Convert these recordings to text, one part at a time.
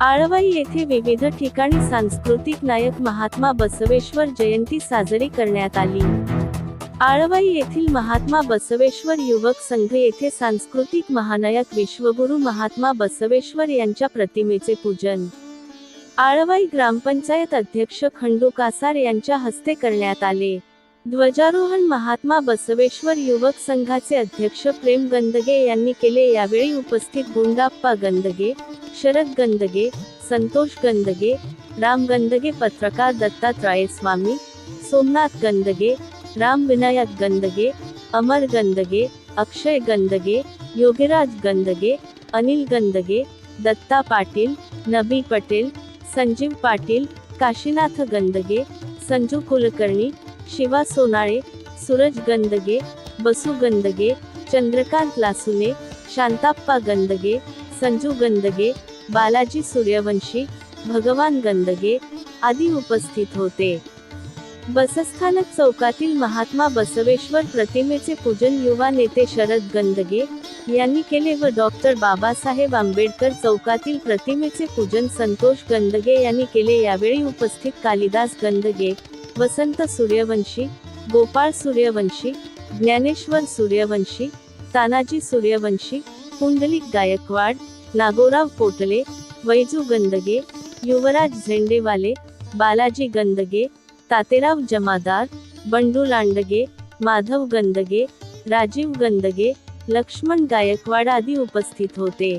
आळवाई येथे विविध ठिकाणी सांस्कृतिक नायक महात्मा बसवेश्वर जयंती साजरी करण्यात आली. आळवाई येथील महात्मा बसवेश्वर युवक संघ येथे सांस्कृतिक महानायक विश्वगुरु महात्मा बसवेश्वर यांच्या प्रतिमेचे पूजन. आळवाई ग्रामपंचायत अध्यक्ष खंडू कासार यांच्या हस्ते करण्यात आले. ध्वजारोहण महात्मा बसवेश्वर युवक संघाचे अध्यक्ष प्रेम गंदगे यांनी केले. यावेळी उपस्थित गुंडाप्पा गंदगे शरद गंदगे संतोष गंदगे राम गंदगे पत्रकार दत्तात्राय स्वामी सोमनाथ गंदगे राम विनायक गंदगे अमर गंदगे अक्षय गंदगे योगीराज गंदगे अनिल गंदगे दत्ता पाटील नबी पटेल संजीव पाटील काशीनाथ गंदगे संजू कुलकर्णी शिवा सोनाळे सूरज गंदगे बसू गंदगे चंद्रकांत लासुने शांताप्पा गंदगे संजू गंदगे बालाजी सूर्यवंशी भगवान गंदगे आदी उपस्थित होते. बसस्थानक चौकातील महात्मा बसवेश्वर प्रतिमेचे पूजन युवा नेते शरद गंदगे यांनी केले व डॉक्टर बाबासाहेब आंबेडकर चौकातील प्रतिमेचे पूजन संतोष गंदगे यांनी केले. यावेळी उपस्थित कालिदास गंदगे वसंत सूर्यवंशी गोपाळ सूर्यवंशी ज्ञानेश्वर सूर्यवंशी तानाजी सूर्यवंशी पुंडलिक गायकवाड नागोराव कोटले वैजू गंदगे युवराज झेंडेवाले बालाजी गंदगे तातेराव जमादार बंडू लांडगे माधव गंदगे राजीव गंदगे लक्ष्मण गायकवाड आदी उपस्थित होते.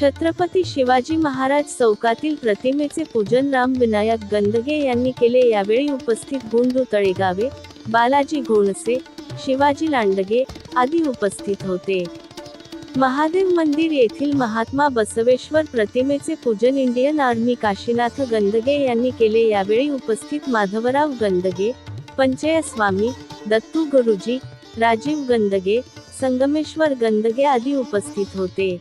छत्रपती शिवाजी महाराज चौकातील प्रतिमेचे पूजन राम विनायक गंदगे यांनी केले. यावेळी उपस्थित गुंडू तळेगावे बालाजी घोणसे शिवाजी लांडगे आदी उपस्थित होते. महादेव मंदिर येथील महात्मा बसवेश्वर प्रतिमेचे पूजन इंडियन आर्मी काशीनाथ गंदगे यांनी केले. यावेळी उपस्थित माधवराव गंदगे पंचय स्वामी दत्तू गुरुजी राजीव गंदगे संगमेश्वर गंदगे आदी उपस्थित होते.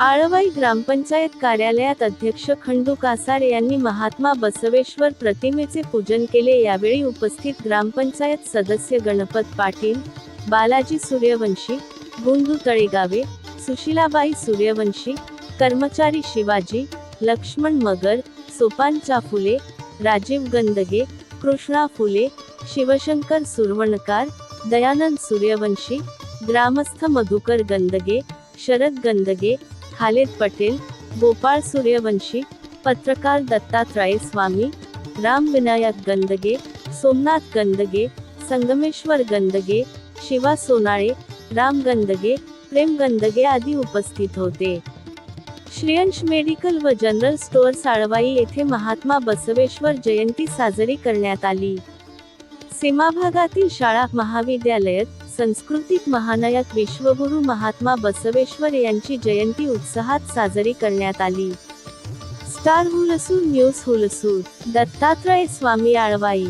आळवाई ग्रामपंचायत कार्यालयात अध्यक्ष खंडू कासार यांनी महात्मा बसवेश्वर प्रतिमेचे पूजन केले. यावेळी उपस्थित ग्रामपंचायत सदस्य गणपत पाटील बालाजी सूर्यवंशी गुंडू तळेगावे सुशीलाबाई सूर्यवंशी कर्मचारी शिवाजी लक्ष्मण मगर सोपानचा फुले राजीव गंदगे कृष्णा फुले शिवशंकर सुरवणकार दयानंद सूर्यवंशी ग्रामस्थ मधुकर गंदगे शरद गंदगे खालेद पटेल गोपाळ सूर्यवंशी पत्रकार दत्तात्रय स्वामी राम विनायक गंदगे सोमनाथ गंदगे संगमेश्वर गंदगे शिवा सोनाळे राम गंदगे प्रेम गंदगे आदी उपस्थित होते. श्रेयंश मेडिकल व जनरल स्टोअर साळवाई येथे महात्मा बसवेश्वर जयंती साजरी करण्यात आली. सीमा भागातील शाळा महाविद्यालयात सांस्कृतिक महानायक विश्वगुरु महात्मा बसवेश्वर यांची जयंती उत्साहात साजरी करण्यात आली. Star Hulsoor news Hulsoor Dattatray Swami Alwai.